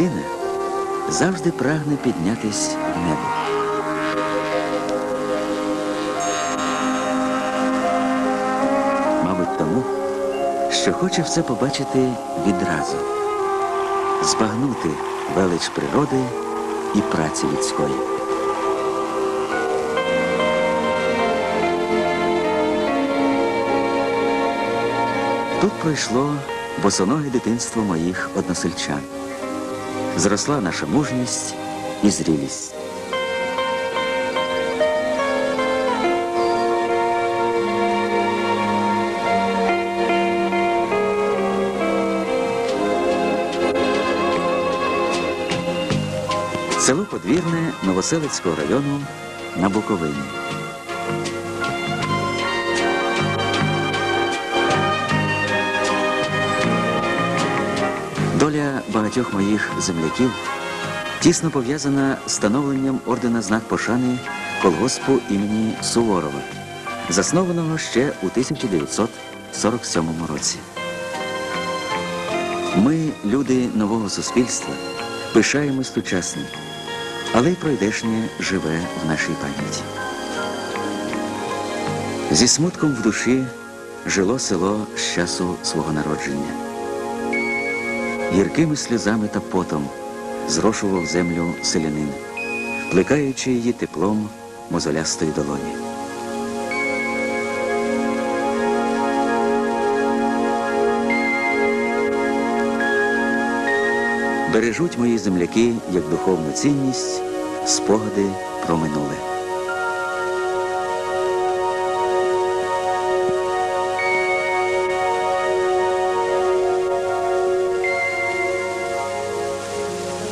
Людина завжди прагне піднятись в небо? Мабуть, тому, що хоче все побачити відразу, збагнути велич природи і праці людської. Тут пройшло босоноге дитинство моїх односельчан. Зросла наша мужність і зрілість. Село Подвірне Новоселицького району на Буковині. Доля багатьох моїх земляків тісно пов'язана з становленням ордена знак пошани колгоспу імені Суворова, заснованого ще у 1947 році. Ми, люди нового суспільства, пишаємось сучасним, але й пройдешнє живе в нашій пам'яті. Зі смутком в душі жило село з часу свого народження. Гіркими сльозами та потом зрошував землю селянин, плекаючи її теплом мозолястої долоні. Бережуть мої земляки як духовну цінність спогади про минуле.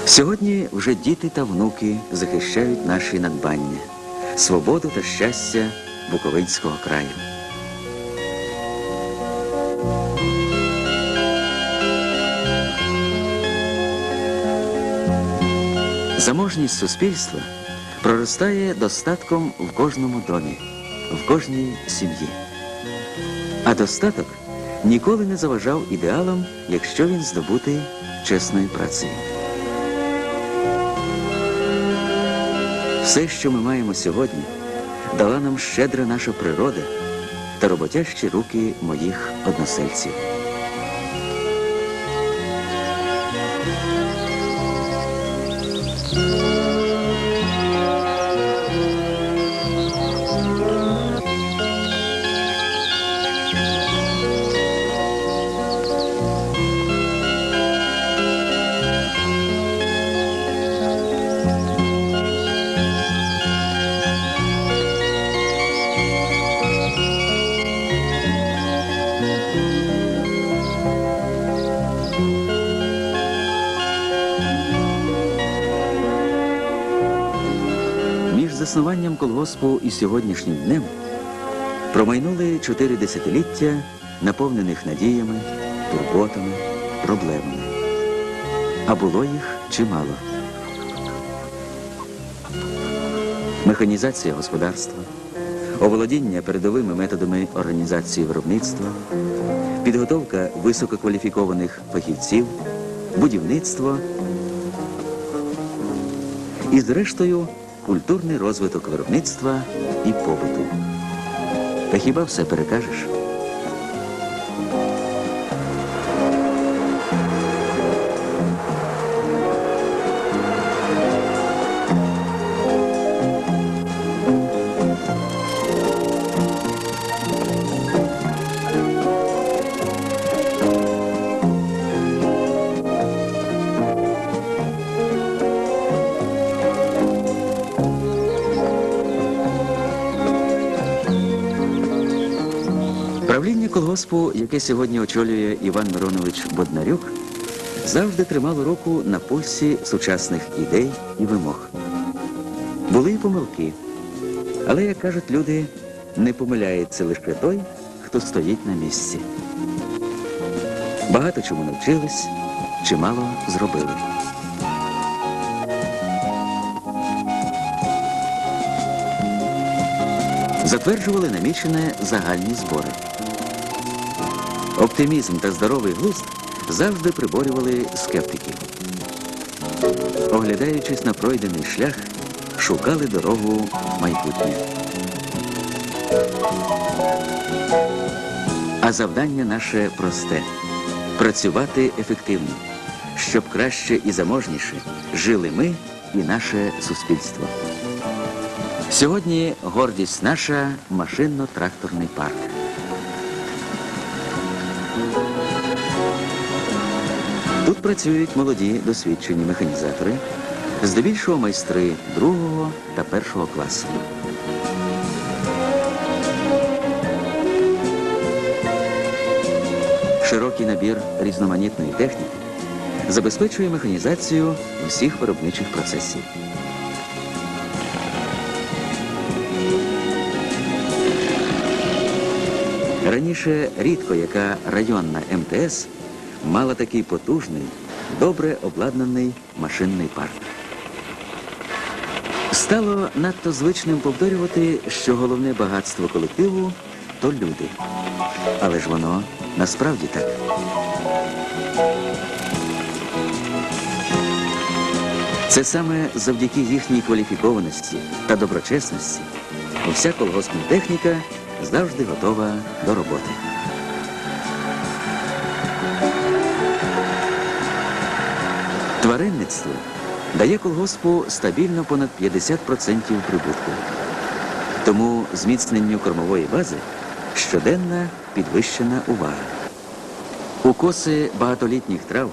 Сьогодні вже діти та внуки захищають наші надбання, свободу та щастя Буковинського краю. Заможність суспільства проростає достатком в кожному домі, в кожній сім'ї. А достаток ніколи не заважав ідеалам, якщо він здобутий чесною працею. Все, що ми маємо сьогодні, дала нам щедра наша природа та роботящі руки моїх односельців. Заснуванням колгоспу і сьогоднішнім днем промайнули чотири десятиліття, наповнених надіями, турботами, проблемами. А було їх чимало. Механізація господарства, оволодіння передовими методами організації виробництва, підготовка висококваліфікованих фахівців, будівництво і, зрештою, культурний розвиток виробництва і побуту. Та хіба все перекажеш? Колгоспу, яке сьогодні очолює Іван Миронович Боднарюк, завжди тримало руку на пульсі сучасних ідей і вимог. Були й помилки. Але, як кажуть люди, не помиляється лише той, хто стоїть на місці. Багато чому навчились, чимало зробили. затверджували намічене загальні збори. Оптимізм та здоровий глузд завжди приборювали скептиків. оглядаючись на пройдений шлях, шукали дорогу в майбутнє. А завдання наше просте працювати ефективно, щоб краще і заможніше жили ми і наше суспільство. Сьогодні гордість наша машинно-тракторний парк. Тут працюють молоді досвідчені механізатори, здебільшого майстри другого та першого класу. Широкий набір різноманітної техніки забезпечує механізацію всіх виробничих процесів. Раніше рідко яка районна МТС мала такий потужний, добре обладнаний машинний парк. Стало надто звичним повторювати, що головне багатство колективу то люди. Але ж воно насправді так. Це саме завдяки їхній кваліфікованості та доброчесності вся колгоспна техніка завжди готова до роботи. Тваринництво дає колгоспу стабільно понад 50% прибутку. Тому зміцненню кормової бази щоденна підвищена увага. Укоси багатолітніх трав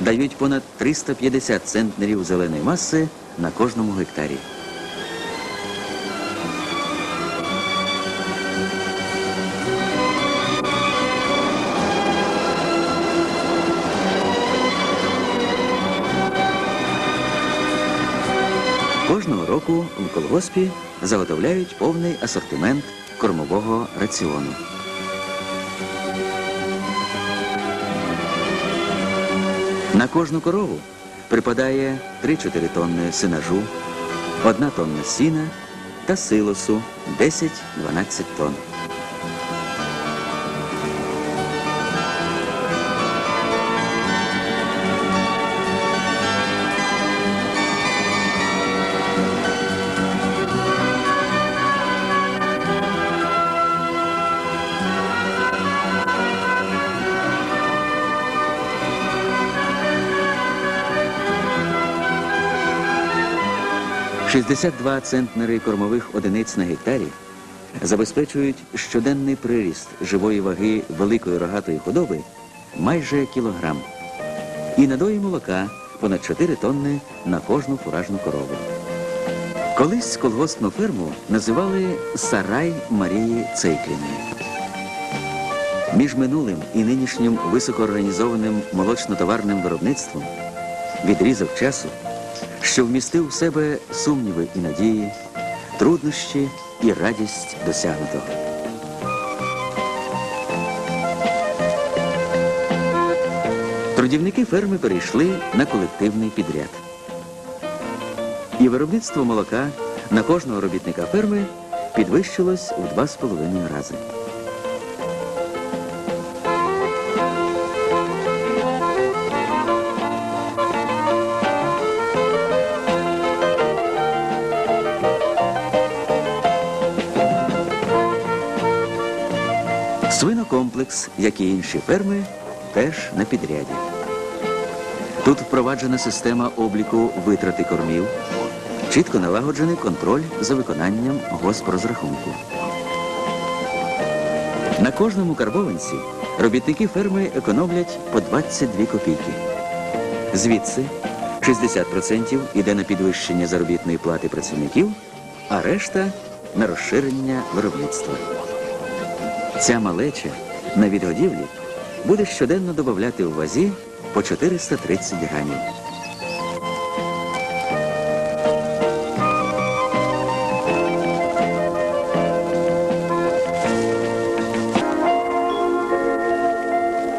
дають понад 350 центнерів зеленої маси на кожному гектарі. Року в колгоспі заготовляють повний асортимент кормового раціону. На кожну корову припадає 3-4 тонни синажу, 1 тонна сіна та силосу 10-12 тонн. – 62 центнери кормових одиниць на гектарі забезпечують щоденний приріст живої ваги великої рогатої худоби майже кілограм. І надої молока понад 4 тонни на кожну фуражну корову. Колись колгоспну ферму називали Сарай Марії Цейкліної. Між минулим і нинішнім високоорганізованим молочно-товарним виробництвом відрізок часу, що вмістив в себе сумніви і надії, труднощі і радість досягнутого. Трудівники ферми перейшли на колективний підряд. І виробництво молока на кожного робітника ферми підвищилось в два з половиною рази. Свинокомплекс, як і інші ферми, теж на підряді. Тут впроваджена система обліку витрати кормів, чітко налагоджений контроль за виконанням госпрозрахунку. На кожному карбованці робітники ферми економлять по 22 копійки. Звідси 60% йде на підвищення заробітної плати працівників, а решта на розширення виробництва. Ця малеча на відгодівлі буде щоденно додавати у вазі по 430 грамів.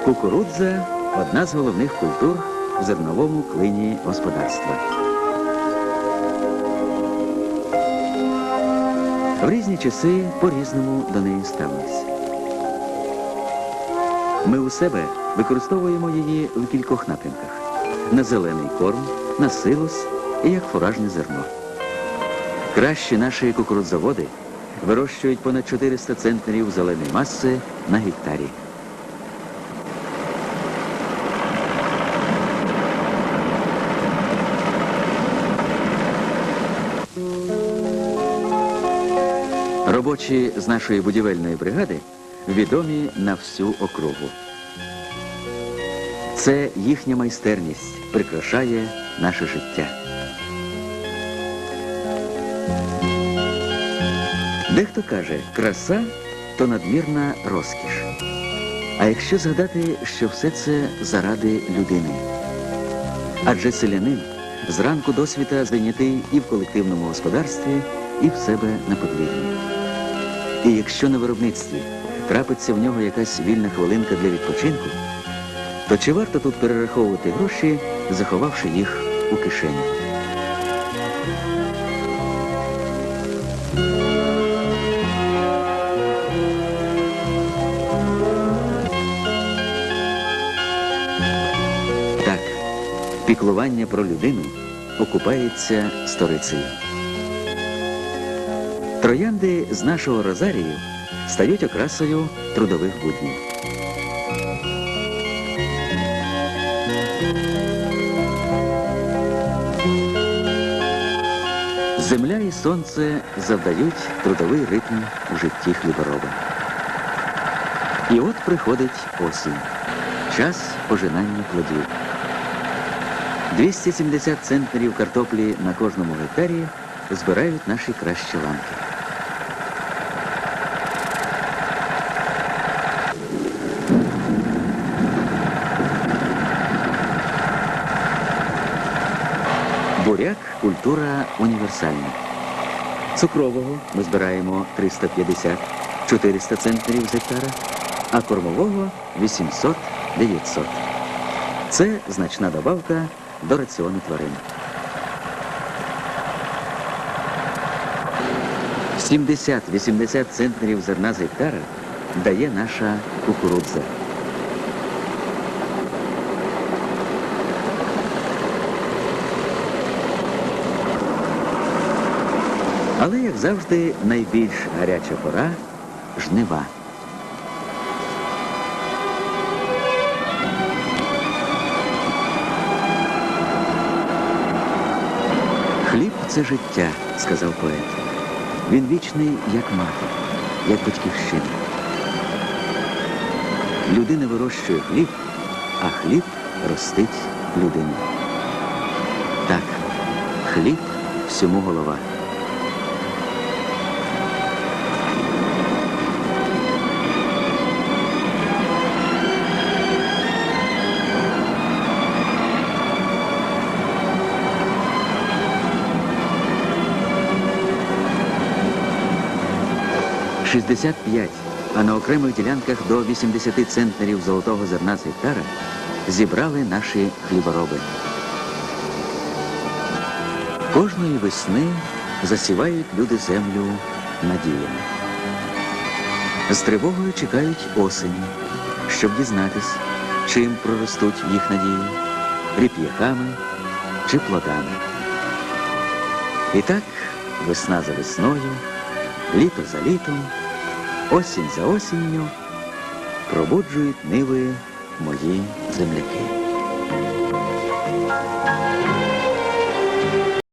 Кукурудза одна з головних культур в зерновому клині господарства. В різні часи по-різному до неї ставилися. Ми у себе використовуємо її в кількох напрямках. на зелений корм, на силос і як фуражне зерно. Кращі наші кукурудзаводи вирощують понад 400 центнерів зеленої маси на гектарі. Робочі з нашої будівельної бригади відомі на всю округу. Це їхня майстерність прикрашає наше життя. Дехто каже, краса то надмірна розкіш. А якщо згадати, що все це заради людини. Адже селянин зранку до світа зайнятий і в колективному господарстві, і в себе на подвір'ї. І якщо на виробництві трапиться в нього якась вільна хвилинка для відпочинку, то чи варто тут перераховувати гроші, заховавши їх у кишені? Так, піклування про людину окупається сторицею. Троянди з нашого розарію стають окрасою трудових буднів. Земля і сонце завдають трудовий ритм у житті хлібороба. І от приходить осінь. Час пожинання плодів. 270 центнерів картоплі на кожному гектарі збирають наші кращі ланки. Буряк культура універсальна. Цукрового ми збираємо 350-400 центнерів з гектара, а кормового 800-900. Це значна добавка до раціону тварин. 70-80 центнерів зерна з гектара дає наша кукурудза. Але, як завжди, найбільш гаряча пора жнива. Хліб це життя, сказав поет. Він вічний, як мати, як батьківщина. Людина вирощує хліб, а хліб ростить людину. Так, хліб всьому голова. – 65, а на окремих ділянках до 80 центнерів золотого зерна з гектара зібрали наші хлібороби. Кожної весни засівають люди землю надіями. З тривогою чекають осені, щоб дізнатись, чим проростуть їх надії, ріп'яхами чи плодами. І так, весна за весною, літо за літом, осінь за осінню пробуджують ниви мої земляки.